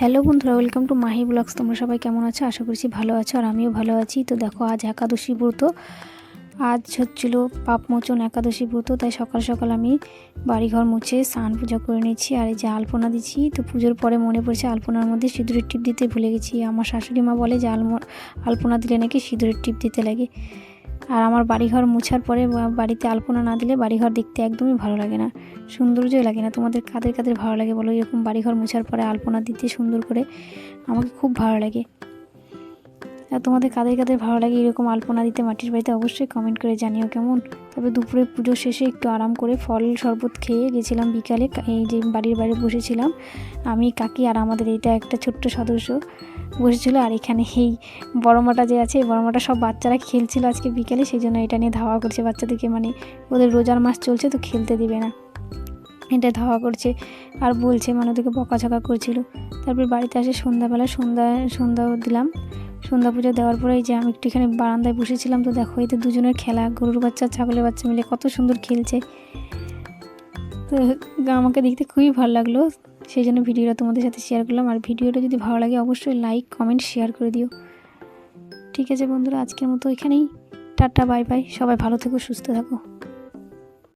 Hello বন্ধুরা welcome to Mahi blogs তোমরা সবাই কেমন আছো? আশা করছি ভালো আছো আর আমিও ভালো আছি। তো দেখো, আজ একাদশী ব্রত। আজ হচ্ছিল পাপমোচন একাদশী ব্রত, তাই সকাল সকাল আমি বাড়িঘর মুছে স্নান পূজা করে নিয়েছি আর এই যে আলপনা দিচ্ছি। তো পুজোর পরে মনে পড়ছে আলপনার মধ্যে সিঁদুরের টিপ দিতে ভুলে গেছি। আমার শাশুড়ি মা বলে যে আলপনা দিলে নাকি সিঁদুরের টিপ দিতে লাগে। আর আমার বাড়িঘর মুছার পরে বাড়িতে আলপনা না দিলে বাড়িঘর দেখতে একদমই ভালো লাগে না, সৌন্দর্যই লাগে না। তোমাদের কাদের কাদের ভালো লাগে বলো? এরকম বাড়িঘর মুছার পরে আলপনা দিতে সুন্দর করে আমাকে খুব ভালো লাগে। আর তোমাদের কাদের কাদের ভালো লাগে এরকম আলপনা দিতে মাটির বাড়িতে অবশ্যই কমেন্ট করে জানিও কেমন। তবে দুপুরে পুজো শেষে একটু আরাম করে ফল শরবত খেয়ে গেছিলাম বিকালে এই যে বাড়ির বাইরে বসেছিলাম। আমি, কাকি আর আমাদের এটা একটা ছোট্ট সদস্য বসেছিল আর এখানে এই বড়মাটা যে আছে, এই বড়মাটা সব বাচ্চারা খেলছিল আজকে বিকেলে, সেই জন্য এটা নিয়ে ধাওয়া করছে বাচ্চাদেরকে। মানে ওদের রোজার মাস চলছে তো খেলতে দিবে না। এটা ধাওয়া করছে আর বলছে মানে ওদেরকে বকাঝকা করছিল। তারপর বাড়িতে আসে সন্ধ্যাবেলা, সন্ধ্যা সন্ধ্যা দিলাম। সন্ধ্যা পুজো দেওয়ার পরে যে আমি একটু এখানে বারান্দায় বসেছিলাম, তো দেখো এতে দুজনের খেলা, গরুর বাচ্চা, ছাগলের বাচ্চা মিলে কত সুন্দর খেলছে। তো আমাকে দেখতে খুবই ভালো লাগল, সেই জন্য ভিডিওটা তোমাদের সাথে শেয়ার করলাম। আর ভিডিওটা যদি ভালো লাগে, অবশ্যই লাইক কমেন্ট শেয়ার করে দিও। ঠিক আছে বন্ধুরা, আজকের মতো এখানেই। টাটা বাই বাই সবাই ভালো থেকো, সুস্থ থাকো।